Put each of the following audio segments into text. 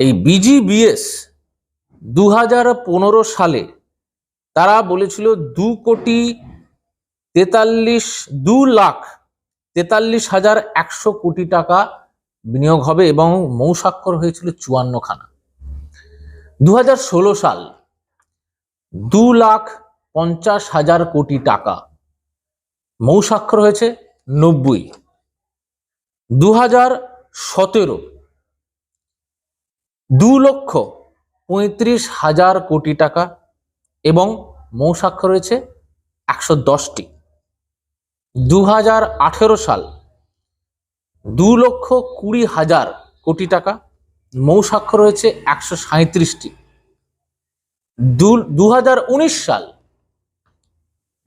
এই বিজিবিএস দু হাজার পনেরো সালে তারা বলেছিল দু কোটি তেতাল্লিশ, দু লাখ তেতাল্লিশ হাজার একশো কোটি টাকা বিনিয়োগ হবে এবং মৌস্বাক্ষর হয়েছিল চুয়ান্ন খানা দু হাজার ষোলো সাল দু লাখ পঞ্চাশ হাজার কোটি টাকা মৌস্বাক্ষর হয়েছে নব্বই। দু হাজার সতেরো দু লক্ষ পঁয়ত্রিশ হাজার কোটি টাকা এবং মৌস্বাক্ষর রয়েছে একশো দশটি। দু হাজার আঠেরো সাল দু লক্ষ কুড়ি হাজার কোটি টাকা মৌস্বাক্ষর রয়েছে একশো সাঁত্রিশটি দু হাজার উনিশ সাল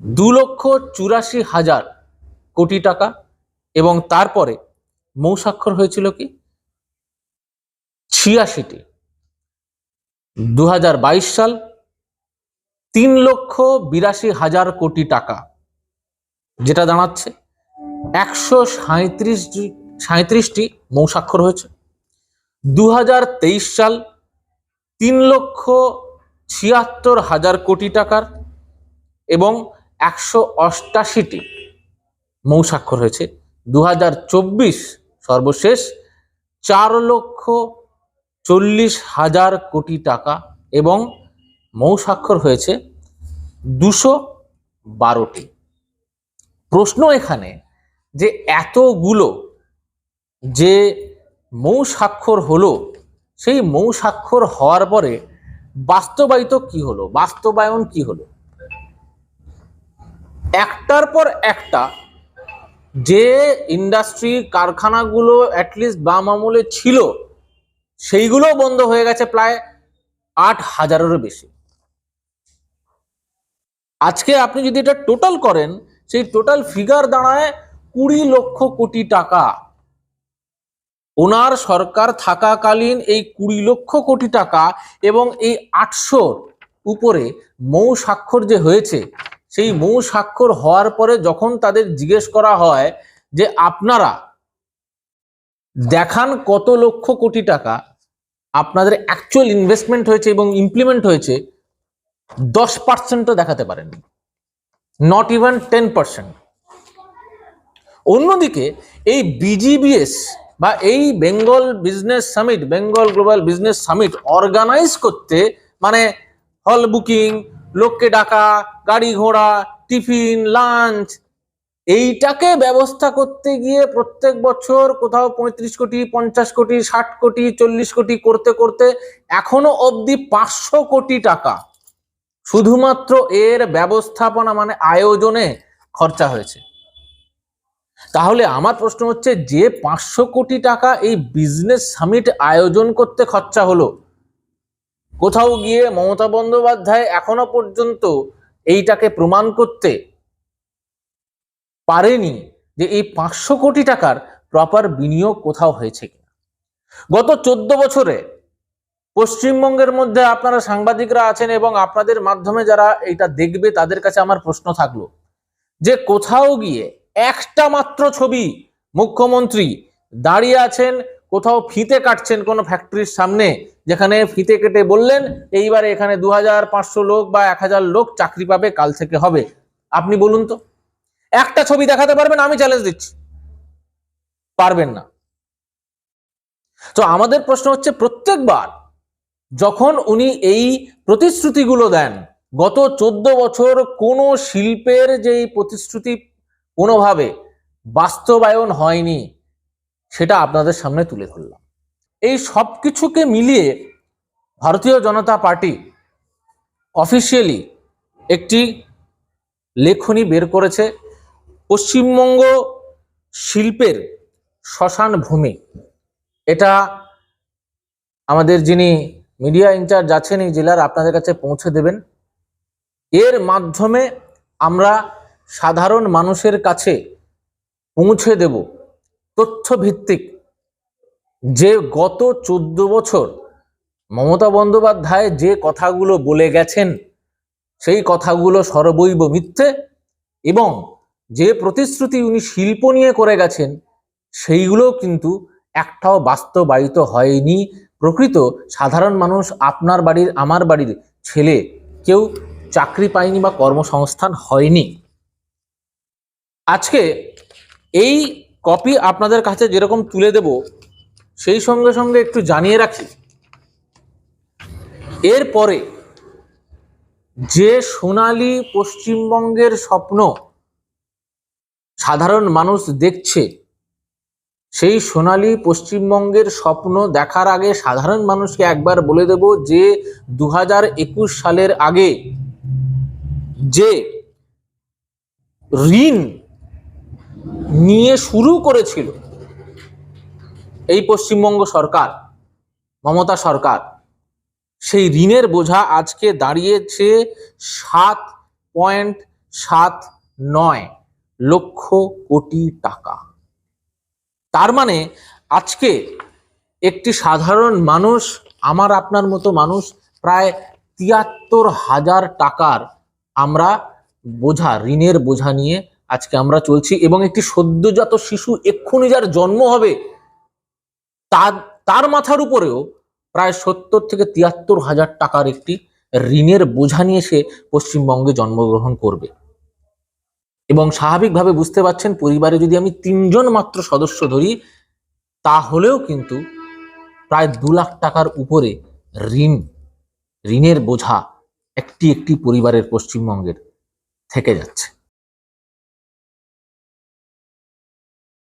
দু লক্ষ চুরাশি হাজার কোটি টাকা এবং তারপরে মৌস্বাক্ষর হয়েছিল কি? ছিয়াশিটি। দু হাজার বাইশ সাল তিন লক্ষ বিরাশি হাজার কোটি টাকা, যেটা দাঁড়াচ্ছে। একশো সাঁত্রিশ সাঁত্রিশটি মৌসাক্ষর হয়েছে। দু হাজার তেইশ সাল তিন লক্ষ ছিয়াত্তর হাজার কোটি টাকার এবং একশো অষ্টাশিটি মৌসাক্ষর হয়েছে। দু হাজার চব্বিশ সর্বশেষ চার লক্ষ চল্লিশ হাজার কোটি টাকা এবং মৌস্বাক্ষর হয়েছে দুশো বারোটি। প্রশ্ন এখানে যে এতগুলো যে মৌস্বাক্ষর হলো, সেই মৌস্বাক্ষর হওয়ার পরে বাস্তবায়িত কি হলো? বাস্তবায়ন কি হলো? একটার পর একটা যে ইন্ডাস্ট্রি কারখানাগুলো অ্যাটলিস্ট বাম আমলে ছিল সেইগুলো বন্ধ হয়ে গেছে প্রায় আট হাজারেরও বেশি। আজকে আপনি যদি এটা টোটাল করেন, সেই টোটাল ফিগার দাঁড়ায় কুড়ি লক্ষ কোটি টাকা। ওনার সরকার থাকাকালীন এই কুড়ি লক্ষ কোটি টাকা এবং এই আটশোর উপরে মৌ স্বাক্ষর যে হয়েছে, সেই মৌ স্বাক্ষর হওয়ার পরে যখন তাদের জিজ্ঞেস করা হয় যে, আপনারা দেখান কত লক্ষ কোটি টাকা? আপনাদের অ্যাকচুয়াল ইনভেস্টমেন্ট হয়েছে এবং ইমপ্লিমেন্ট হয়েছে, দশ পার্সেন্টও দেখাতে পারেননি। নট ইভেন টেন পার্সেন্ট অন্যদিকে, এই বিজিবিএস বা এই Bengal business summit Bengal global business summit organise করতে মানে হল বুকিং লোককে ডাকা, গাড়ি ঘোড়া টিফিন লাঞ্চ এইটাকে ব্যবস্থা করতে গিয়ে প্রত্যেক বছর কোথাও পঁয়ত্রিশ কোটি, পঞ্চাশ কোটি, ষাট কোটি, চল্লিশ কোটি করতে করতে এখনও অবধি পাঁচশো কোটি টাকা শুধুমাত্র এর ব্যবস্থাপনা মানে আয়োজনে খরচা হয়েছে। তাহলে আমার প্রশ্ন হচ্ছে, যে পাঁচশো কোটি টাকা এই বিজনেস সামিট আয়োজন করতে খরচা হলো, কোথাও গিয়ে মমতা বন্দ্যোপাধ্যায় এখনও পর্যন্ত এইটাকে প্রমাণ করতে পারেনি যে এই পাঁচশো কোটি টাকার প্রপার বিনিয়োগ কোথাও হয়েছে কিনা। গত চোদ্দ বছরে পশ্চিমবঙ্গের মধ্যে আপনারা সাংবাদিকরা আছেন এবং আপনাদের মাধ্যমে যারা এটা দেখবে, তাদের কাছে আমার প্রশ্ন থাকল যে কোথাও গিয়ে একটা মাত্র ছবি মুখ্যমন্ত্রী দাঁড়িয়ে আছেন, কোথাও ফিতে কাটছেন কোনো ফ্যাক্টরির সামনে, যেখানে ফিতে কেটে বললেন, এইবারে এখানে দু হাজার পাঁচশো লোক বা এক হাজার লোক চাকরি পাবে, কাল থেকে হবে। আপনি বলুন তো। একটা ছবি দেখাতে পারবেন, আমি চ্যালেঞ্জ দিচ্ছি। পারবেন না। তো আমাদের প্রশ্ন হচ্ছে, প্রত্যেকবার যখন উনি এই প্রতিশ্রুতিগুলো দেন, গত চোদ্দ বছর কোনো শিল্পের যেই প্রতিশ্রুতি কোনোভাবে বাস্তবায়ন হয়নি, সেটা আপনাদের সামনে তুলে ধরলাম। এই সব কিছুকে মিলিয়ে ভারতীয় জনতা পার্টি অফিসিয়ালি একটি লেখনী বের করেছে পশ্চিমবঙ্গ শিল্পের শ্মশান ভূমি। এটা আমাদের যিনি মিডিয়া ইনচার্জ আছেন এই জেলার, আপনাদের কাছে পৌঁছে দেবেন। এর মাধ্যমে আমরা সাধারণ মানুষের কাছে পৌঁছে দেব তথ্যভিত্তিক যে গত চোদ্দ বছর মমতা বন্দ্যোপাধ্যায় যে কথাগুলো বলে গেছেন, সেই কথাগুলো সর্বৈব মিথ্যে এবং যে প্রতিশ্রুতি উনি শিল্প নিয়ে করে গেছেন, সেইগুলো কিন্তু একটাও বাস্তবায়িত হয়নি। প্রকৃত সাধারণ মানুষ আপনার বাড়ির, আমার বাড়ির ছেলে কেউ চাকরি পায়নি বা কর্মসংস্থান হয়নি। আজকে এই কপি আপনাদের কাছে যেরকম তুলে দেব, সেই সঙ্গে সঙ্গে একটু জানিয়ে রাখি। এরপরে যে সোনালি পশ্চিমবঙ্গের স্বপ্ন সাধারণ মানুষ দেখছে। সেই সোনালী পশ্চিমবঙ্গের স্বপ্ন দেখার আগে সাধারণ মানুষকে একবার বলে দেব যে দু সালের আগে যে ঋণ নিয়ে শুরু করেছিল এই পশ্চিমবঙ্গ সরকার, মমতা সরকার, সেই ঋণের বোঝা আজকে দাঁড়িয়েছে সাত পয়েন্ট সাত নয়। লক্ষ কোটি টাকা। তার মানে আজকে একটি সাধারণ মানুষ, আমার আপনার মতো মানুষ, প্রায় তিয়াত্তর হাজার টাকার আমরা বোঝা, ঋণের বোঝা নিয়ে আজকে আমরা চলছি এবং একটি সদ্যজাত শিশু এক্ষুনি যার জন্ম হবে তার তার মাথার উপরেও প্রায় সত্তর থেকে তিয়াত্তর হাজার টাকার একটি ঋণের বোঝা নিয়ে সে পশ্চিমবঙ্গে জন্মগ্রহণ করবে। এবং স্বাভাবিকভাবে বুঝতে পারছেন পরিবারে যদি আমি তিনজন মাত্র সদস্য ধরি, তাহলেও কিন্তু প্রায় দু লাখ টাকার উপরে ঋণ, ঋণের বোঝা একটি একটি পরিবারের পশ্চিমবঙ্গের থেকে যাচ্ছে।